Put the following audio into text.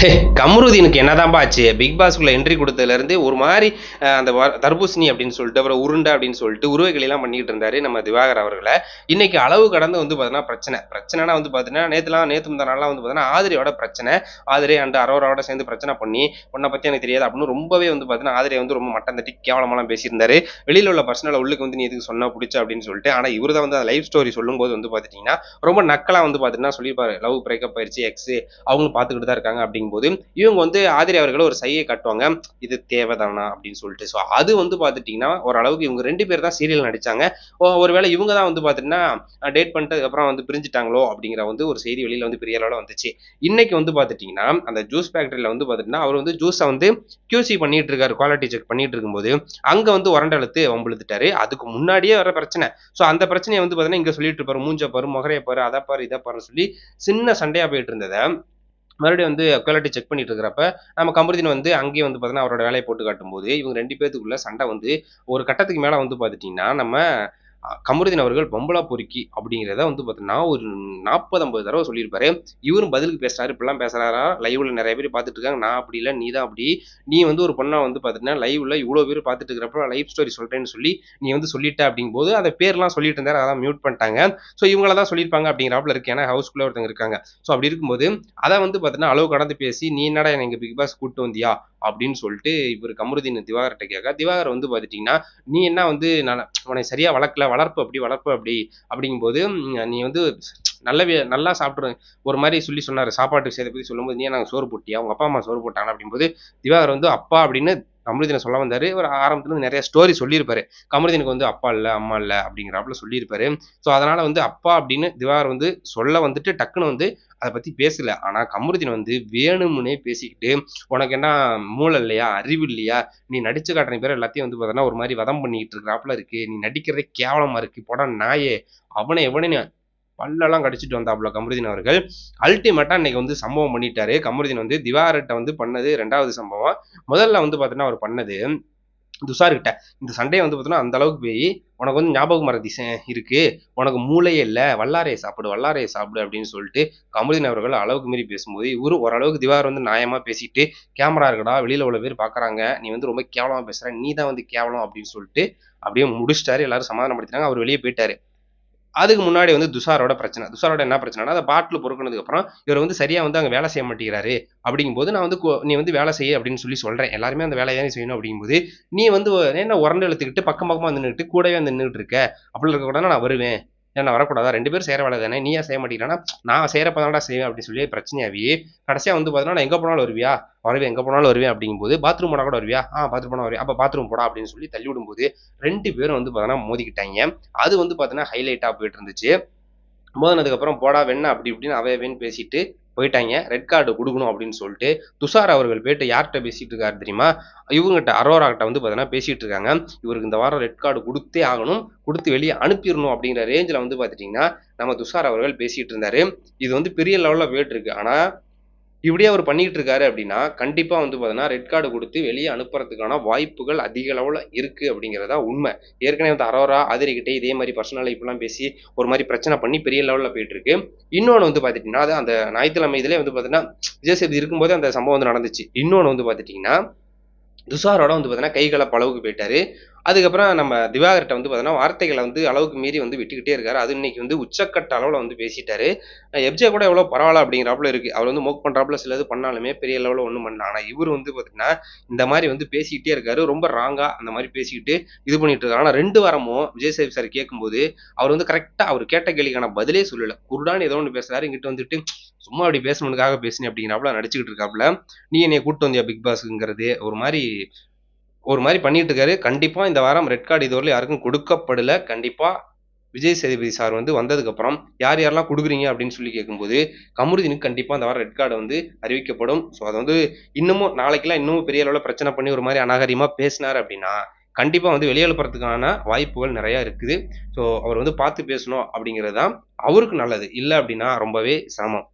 ஹே, கமருதீனுக்கு என்னதான்பா ஆச்சு? Big பாஸ்க்குள்ள entry கொடுத்ததுலேருந்து ஒரு மாதிரி அந்த தர்பூசணி அப்படின்னு சொல்லிட்டு அப்புறம் உருண்டை அப்படின்னு சொல்லிட்டு உருவைகளெல்லாம் பண்ணிக்கிட்டு இருந்தாரு நம்ம திவாகர் அவர்களை. இன்னைக்கு அளவு கடந்து வந்து பார்த்தீங்கன்னா பிரச்சனை. பிரச்சனைனா வந்து பார்த்தீங்கன்னா நேற்றுலாம் நேற்று முந்தா நாள்லாம் வந்து பார்த்தீங்கன்னா ஆதிரியோட பிரச்சனை. ஆதிரி அண்ட் அரோராவோட சேர்ந்து பிரச்சனை பண்ணி உன்னை பற்றி எனக்கு தெரியாது அப்படின்னு ரொம்பவே வந்து பார்த்தீங்கன்னா ஆதிரியை வந்து ரொம்ப மட்டம் தட்டி கேவலமாலாம் பேசியிருந்தாரு. வெளியில் உள்ள பர்சனலை உள்ளுக்கு வந்து நீ எதுக்கு சொன்னால் பிடிச்ச அப்படின்னு சொல்லிட்டு ஆனால் இவர் தான் வந்து அந்த லைஃப் ஸ்டோரி சொல்லும்போது வந்து பார்த்துட்டிங்கன்னா ரொம்ப நக்கலாக வந்து பார்த்தீங்கன்னா சொல்லியிருப்பாரு. லவ் பிரேக்கப் ஆயிடுச்சு எக்ஸ் அவங்களும் பார்த்துக்கிட்டு தான் இருக்காங்க அப்படிங்கும்போது இவங்க வந்து ஆதிரி அவர்கள் ஒரு சையை காட்டுவாங்க. இது தேவைதானா அப்படின்னு சொல்லிட்டு. ஸோ அது வந்து பார்த்துட்டிங்கன்னா ஓரளவுக்கு இவங்க ரெண்டு பேர் தான் சீரியல் நடிச்சாங்க. ஒருவேளை இவங்க தான் வந்து பார்த்துட்டிங்கன்னா டேட் பண்ணிட்டு அப்புறம் வந்து பிரிஞ்சுட்டாங்களோ அப்படிங்கிற வந்து ஒரு செய்தி வெளியில் வந்து பெரிய அளவில் வந்துச்சு. இன்னைக்கு வந்து பார்த்துட்டிங்கன்னா அந்த ஜூஸ் ஃபேக்டரியில் வந்து பார்த்துட்டிங்கன்னா அவர் வந்து ஜூஸை வந்து கியூசி பண்ணிட்டு இருக்காரு. குவாலிட்டி செக் பண்ணிட்டு இருக்கும்போது அங்கே வந்து உரண்டழுத்து வம்பிழுத்துட்டாரு அதுக்கு முன்னாடியே வர பிரச்சனை. ஸோ அந்த பிரச்சனையை வந்து பார்த்தீங்கன்னா இங்கே சொல்லிட்டு இருப்பாரு. மூஞ்ச பாரு முகரைய பாரு அதை பாரு இதை பாருன்னு சொல்லி சின்ன சண்டையாக போயிட்டு இருந்ததை மறுபடியும் வந்து குவாலிட்டி செக் பண்ணிட்டு இருக்கிறப்ப நம்ம கமருதீன் வந்து அங்கேயே வந்து பார்த்தீங்கன்னா அவரோட வேலையை போட்டு காட்டும்போது இவங்க ரெண்டு பேத்துக்குள்ள சண்டை வந்து ஒரு கட்டத்துக்கு மேலே வந்து பார்த்துட்டிங்கன்னா நம்ம கமருதீன் அவர்கள் பொம்பளா பொறுக்கி அப்படிங்கிறத வந்து பார்த்தீங்கன்னா ஒரு நாற்பது ஐம்பது தடவை சொல்லியிருப்பாரு. இவரும் பதிலுக்கு பேசுறாரு இப்படிலாம் பேசுறாரா? லைவ்ல நிறைய பேர் பார்த்துட்டு இருக்காங்க. நான் அப்படி இல்லை நீ தான் அப்படி. நீ வந்து ஒரு பொண்ணா வந்து பார்த்தீங்கன்னா லைவ்ல இவ்வளோ பேர் பார்த்துட்டு இருக்கிறப்ப லைஃப் ஸ்டோரி சொல்றேன்னு சொல்லி நீ வந்து சொல்லிட்ட அப்படிங்கும்போது அந்த பேர்லாம் சொல்லிட்டு இருந்தாரு. அதான் மியூட் பண்ணிட்டாங்க. ஸோ இவங்கள தான் சொல்லியிருப்பாங்க அப்படிங்கிறாப்புல இருக்கு. ஏன்னா ஹவுஸ்குள்ளே ஒருத்தங்க இருக்காங்க. ஸோ அப்படி இருக்கும்போது அதை வந்து பார்த்தீங்கன்னா அளவு கடந்து பேசி நீ என்னடா எனக்கு பிக் பாஸ் கூப்பிட்டு வந்தியா? அப்படின்னு சொல்லிட்டு இவர் கமருதீன் திவாகர்கிட்ட கேட்க திவாகர் வந்து பார்த்துட்டிங்கன்னா நீ என்ன வந்து நான் உன்னை சரியாக வளர்க்கல வளர்ப்பு அப்படி வளர்ப்பு அப்படி அப்படிங்கும்போது நீ வந்து நல்ல நல்லா சாப்பிட்ற ஒரு மாதிரி சொல்லி சொன்னார். சாப்பாட்டு விஷயத்தை பற்றி சொல்லும்போது நீ நாங்கள் சோறு போட்டியா? உங்கள் அப்பா அம்மா சோறு போட்டாங்க அப்படிங்கும்போது திவாகர் வந்து அப்பா அப்படின்னு கமருதீனை சொல்ல வந்தார் ஒரு ஆரம்பத்தில் நிறைய ஸ்டோரி சொல்லியிருப்பாரு. கமருதீனுக்கு வந்து அப்பா இல்லை அம்மா இல்லை அப்படிங்கிறாப்புல சொல்லியிருப்பாரு. ஸோ அதனால் வந்து அப்பா அப்படின்னு திவார் வந்து சொல்ல வந்துட்டு டக்குன்னு வந்து அதை பற்றி பேசல. ஆனால் கமருதீன் வந்து வேணும்னே பேசிக்கிட்டு உனக்கு என்ன மூளை இல்லையா? அறிவு இல்லையா? நீ நடிச்சு காட்டுற பேர் எல்லாத்தையும் வந்து பார்த்தோன்னா ஒரு மாதிரி வதம் பண்ணிக்கிட்டு இருக்கிறாப்புல இருக்கு. நீ நடிக்கிறதே கேவலமாக இருக்கு. போடா நாயே. அவனை எவனே பல்லெல்லாம் கடிச்சிட்டு வந்தாப்புல கமருதீன் அவர்கள். அல்டிமேட்டா இன்னைக்கு வந்து சம்பவம் பண்ணிட்டாரு. கமருதீன் வந்து திவாகர்கிட்ட வந்து பண்ணது ரெண்டாவது சம்பவம். முதல்ல வந்து பார்த்தீங்கன்னா அவர் பண்ணது துஷார்கிட்ட. இந்த சண்டையை வந்து பார்த்தோன்னா அந்த அளவுக்கு போய் உனக்கு வந்து ஞாபக மறதி சே- இருக்கு. உனக்கு மூளையே இல்லை. வல்லாரையை சாப்பிடு வல்லாரையை சாப்பிடு அப்படின்னு சொல்லிட்டு கமருதீன் அவர்கள் அளவுக்கு மீறி பேசும்போது இவரு ஓரளவுக்கு திவார் வந்து நியாயமா பேசிட்டு கேமரா இருக்கடா வெளியில உள்ள பேர் பாக்குறாங்க. நீ வந்து ரொம்ப கேவலமா பேசுற. நீ தான் வந்து கேவலம் அப்படின்னு சொல்லிட்டு அப்படியே முடிச்சிட்டாரு. எல்லாரும் சமாதானப்படுத்தினாங்க அவர் வெளியே போயிட்டாரு. அதுக்கு முன்னாடி வந்து துஷாரோட பிரச்சனை. துஷாரோட என்ன பிரச்சனைனா அந்த பாட்டில் பொறுக்கினதுக்கு அப்புறம் இவர் வந்து சரியா வந்து அங்கே வேலை செய்ய மாட்டேங்கிறாரு. அப்படிங்கும்போது நான் வந்து நீ வந்து வேலை செய்ய அப்படின்னு சொல்லி சொல்றேன். எல்லாருமே அந்த வேலையை தான் செய்யணும் அப்படிங்கும்போது நீ வந்து என்ன உரண்டு இழுத்துக்கிட்டு பக்கம் பக்கமாக வந்து நின்றுட்டு கூடவே வந்து நின்றுட்டு இருக்க. அப்படி இருக்க கூட நான் வருவேன். நான் வரக்கூடாதா? ரெண்டு பேரும் சேர வேலை தானே நீ செய்ய மாட்டேங்கிறானா? நான் செய்யறப்ப தானடா செய்வேன் அப்படின்னு சொல்லி பிரச்சனையாவி கடைசியாக வந்து பார்த்தீங்கன்னா நான் எங்கே போனாலும் வருவியா? வரவே எங்கே போனாலும் வருவேன் அப்படிங்கும்போது பாத்ரூம் போனால் கூட வருவியா? ஆ பாத்ரூம் போனால் வருவியா? அப்போ பாத்ரூம் போடா அப்படின்னு சொல்லி தள்ளி விடும்போது ரெண்டு பேரும் வந்து பார்த்தோன்னா மோதிக்கிட்டாங்க. அது வந்து பார்த்தீங்கன்னா ஹைலைட்டாக போயிட்டு இருந்துச்சு. மோதினதுக்கப்புறம் போடா வெண்ணா அப்படி இப்படின்னு அவையவேன்னு பேசிட்டு போயிட்டாங்க. ரெட் கார்டு கொடுக்கணும் அப்படின்னு சொல்லிட்டு துஷார் அவர்கள் போயிட்டு யார்கிட்ட பேசிட்டு இருக்காரு தெரியுமா? இவங்ககிட்ட அரோரா கிட்ட வந்து பார்த்தீங்கன்னா பேசிட்டு இருக்காங்க. இவருக்கு இந்த வாரம் ரெட் கார்டு கொடுத்தே ஆகணும். கொடுத்து வெளியே அனுப்பிடணும் அப்படிங்கிற ரேஞ்சில் வந்து பார்த்துட்டிங்கன்னா நம்ம துஷார் அவர்கள் பேசிட்டு இருந்தாரு. இது வந்து பெரிய லெவலில் போயிட்டு இருக்கு. ஆனால் இப்படியே அவர் பண்ணிட்டு இருக்காரு அப்படின்னா கண்டிப்பா வந்து பார்த்தீங்கன்னா ரெட் கார்டு கொடுத்து வெளியே அனுப்புறதுக்கான வாய்ப்புகள் அதிக அளவில் இருக்கு அப்படிங்கிறதா உண்மை. ஏற்கனவே வந்து அரோரா அதிரிக்கிட்டே இதே மாதிரி பர்சனல் இப்பெல்லாம் பேசி ஒரு மாதிரி பிரச்சனை பண்ணி பெரிய லெவலில் போயிட்டு இருக்கு இன்னொன்று வந்து பார்த்துட்டிங்கன்னா அது அந்த ஞாயிற்றுக்கிழமை இதுலேயே வந்து பார்த்தீங்கன்னா விஜய் சேதுபதி இருக்கும்போது அந்த சம்பவம் வந்து நடந்துச்சு. இன்னொன்று வந்து பார்த்துட்டிங்கன்னா துஷாரோட வந்து பார்த்தீங்கன்னா கைகளை பளவுக்கு போயிட்டாரு. அதுக்கப்புறம் நம்ம திவாகர்கிட்ட வந்து பார்த்தோன்னா வார்த்தைகளை வந்து அளவுக்கு மீறி வந்து விட்டுக்கிட்டே இருக்காரு. அது இன்னைக்கு வந்து உச்சக்கட்ட அளவில் வந்து பேசிட்டாரு. எப்ஜே கூட எவ்வளோ பரவாயில்ல அப்படிங்கிறாப்புல இருக்கு. அவர் வந்து மோக் பண்ணுறாப்புல சிலது பண்ணாலுமே பெரிய லெவலில் ஒன்றும் பண்ணல. ஆனால் இவர் வந்து பார்த்தீங்கன்னா இந்த மாதிரி வந்து பேசிக்கிட்டே இருக்காரு. ரொம்ப ராங்காக அந்த மாதிரி பேசிக்கிட்டு இது பண்ணிட்டு இருக்காரு. ஆனால் ரெண்டு வாரமும் விஜய் சேவி சார் கேட்கும்போது அவர் வந்து கரெக்டாக அவர் கேட்ட கேள்விக்கான பதிலே சொல்லலை. குருடான்னு ஏதோ ஒன்று பேசுறாரு. இங்கிட்ட வந்துட்டு சும்மா அப்படி பேசணுக்காக பேசினேன் அப்படிங்கிறாப்புல நடிச்சுக்கிட்டு இருக்காப்புல. நீ என்னை கூட்டு வந்தியா பிக் பாஸ்ங்கிறது? ஒரு மாதிரி ஒரு மாதிரி பண்ணிட்டு இருக்காரு கண்டிப்பா இந்த வாரம் ரெட் கார்டு இதுவரை யாருக்கும் கொடுக்கப்படல. கண்டிப்பா விஜய் சேதுபதி சார் வந்து வந்ததுக்கு அப்புறம் யார் யாரெல்லாம் கொடுக்குறீங்க அப்படின்னு சொல்லி கேட்கும்போது கமருதீனுக்கு கண்டிப்பா இந்த வாரம் ரெட் கார்டு வந்து அறிவிக்கப்படும். ஸோ அதை வந்து இன்னமும் நாளைக்கெல்லாம் இன்னமும் பெரிய அளவில் பிரச்சனை பண்ணி ஒரு மாதிரி அநாகரிகமா பேசினார் அப்படின்னா கண்டிப்பா வந்து வெளியெழுப்புறதுக்கான வாய்ப்புகள் நிறைய இருக்குது. ஸோ அவர் வந்து பார்த்து பேசணும் அப்படிங்கிறது தான் அவருக்கு நல்லது. இல்லை அப்படின்னா ரொம்பவே சிரமம்.